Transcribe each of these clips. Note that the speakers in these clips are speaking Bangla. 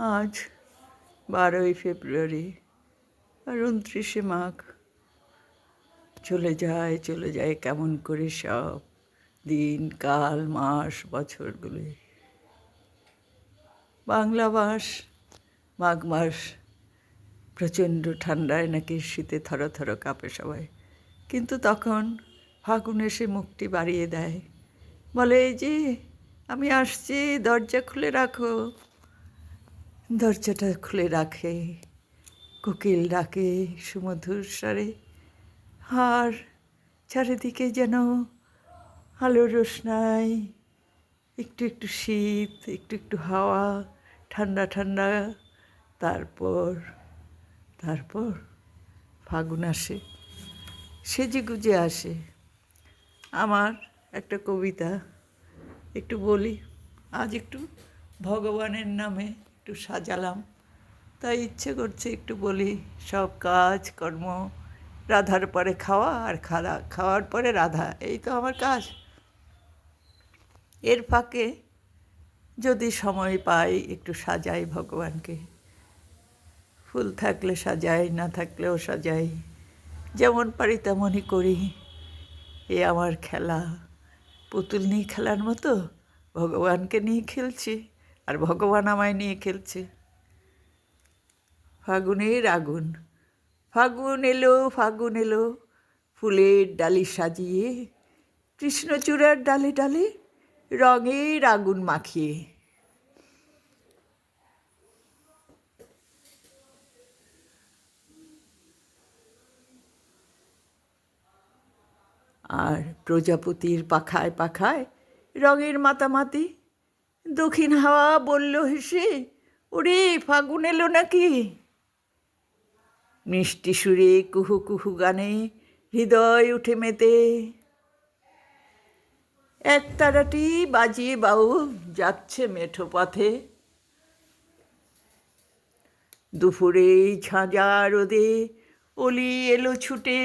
আজ বারোই ফেব্রুয়ারি আর উনত্রিশে মাঘ। চলে যায় চলে যায় কেমন করে সব দিন, কাল, মাস, বছরগুলি। বাংলা মাস, মাঘ মাস প্রচণ্ড ঠান্ডায় নাকি শীতে থর থর কাঁপে সবাই। কিন্তু তখন ফাগুন এসে মুখটি বাড়িয়ে দেয়। বলে, এই যে, আমি আসছি, দরজা খুলে রাখো। দরজাটা খুলে রাখে, কোকিল ডাকে সুমধুর স্বরে। আর চারিদিকে যেন আলোর রোশনাই একটু একটু শীত, একটু একটু হাওয়া, ঠান্ডা ঠান্ডা। তারপর তারপর ফাগুন আসে, সেজে গুজে আসে। আমার একটা কবিতা, একটু বলি, আজ একটু ভগবানের নামে। একটু সাজালাম। তাই ইচ্ছে করছে একটু বলি, সব কাজ, কর্ম, রাধার পরে খাওয়া আর খাওয়া খাওয়ার পরে রাধা, এই তো আমার কাজ। এর ফাঁকে যদি সময় পাই একটু সাজাই ভগবানকে। ফুল থাকলে সাজাই, না থাকলেও সাজাই। যেমন পারি তেমনই করি। এ আমার খেলা। পুতুল নিয়ে খেলার মতো ভগবানকে নিয়ে খেলছি। আর ভগবান আমায় নিয়ে খেলছে। ফাগুনের আগুন, ফাগুন এলো ফাগুন এলো, ফুলের ডালি সাজিয়ে, কৃষ্ণচূড়ার ডালে ডালে রঙের আগুন মাখিয়ে। আর প্রজাপতির পাখায় পাখায় রঙের মাতামাতি দক্ষিণ হাওয়া বলল, হেসে, ওরে ফাগুন এলো নাকি? মিষ্টি সুরে কুহু কুহু গানে হৃদয় উঠে মেতে। এক তারাটি বাজিয়ে বাউ যাচ্ছে মেঠো পথে। দুপুরে ঝাঁঝা রোদে অলি এলো ছুটে।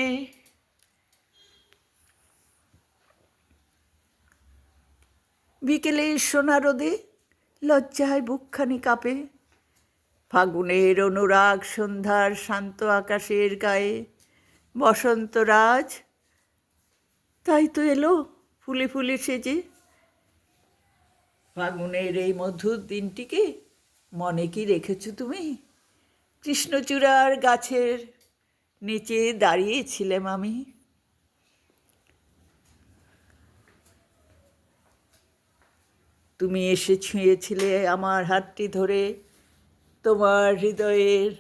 বিকেলে সোনা রোদে লজ্জায় বুকখানি কাঁপে। ফাগুনের অনুরাগ সন্ধ্যার শান্ত আকাশের গায়ে। বসন্ত রাজ তাই তো এলো ফুলে ফুলে সেজে। ফাগুনের এই মধুর দিনটিকে মনে কি রেখেছ তুমি? কৃষ্ণচূড়ার গাছের নিচে দাঁড়িয়েছিলাম আমি। তুমি এসে ছুঁয়েছিলে আমার হাতটি ধরে তোমার হৃদয়ের,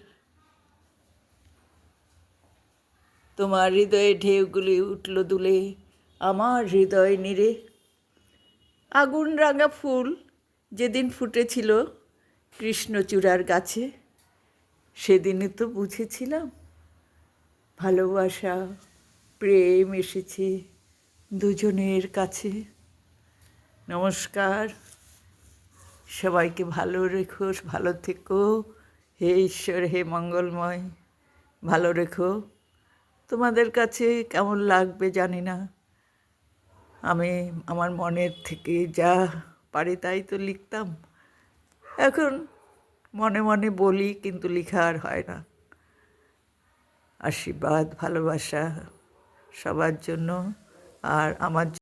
তোমার হৃদয়ে ঢেউগুলি উঠল দুলে আমার হৃদয় নিরে। আগুন রাঙা ফুল যেদিন ফুটেছিল কৃষ্ণচূড়ার গাছে সেদিনই তো বুঝেছিলাম ভালোবাসা, প্রেম এসেছে দুজনের কাছে। নমস্কার। সবাইকে ভালো রেখো, ভালো থেকো। হে ঈশ্বর, হে মঙ্গলময়, ভালো রেখো। তোমাদের কাছে কেমন লাগবে জানি না। আমি আমার মনের থেকে যা পারি তাই তো লিখতাম। এখন মনে মনে বলি, কিন্তু লেখা আর হয় না। আশীর্বাদ, ভালোবাসা সবার জন্য আর আমার